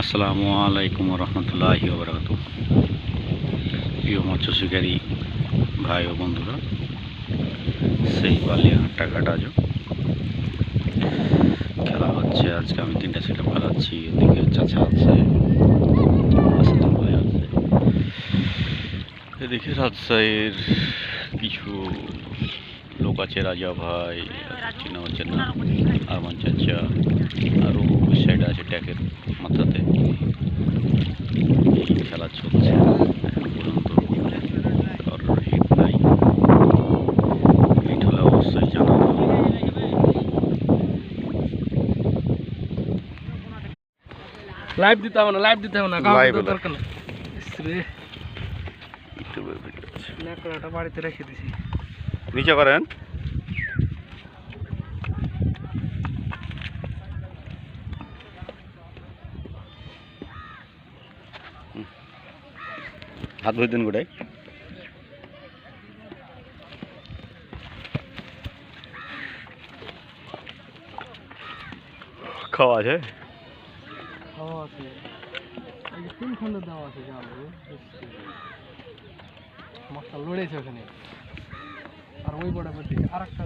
আসসালামু আলাইকুম রহমতুল্লাহি ওবরাকাতু। প্রিয় মৎস্য শিকারী ভাই ও বন্ধুরা, সেই বালিয়াহাটটা ঘাটাজো খেলা হচ্ছে আজকে, আমি তিনটা সেট খেলাচ্ছি, এদিকে চাচা আছে এদিকে রাজশাহীর কিছু লোক আছে, রাজা ভাই, চিনা হচ্ছে না আরমান চাচা, আরও সাইডে আছে ট্যাকের মাথাতে। লাইভ দিতে হবে না লাইভ দিতে হবে না Live কাউকে হলে। দরকার নেই ইসরে ইউটিউবে ভিডিও আছে ন্যাকড়াটা বাড়িতে রেখে দিছি নিচে করেন হুম। হাত ধুই দিন গোটাই খাওয়া আছে খাওয়া আছে। এই যে তিন খন্ড দেওয়া আছে জাল মাছটা লড়েছে ওখানে। আর ওই বড় আর একটা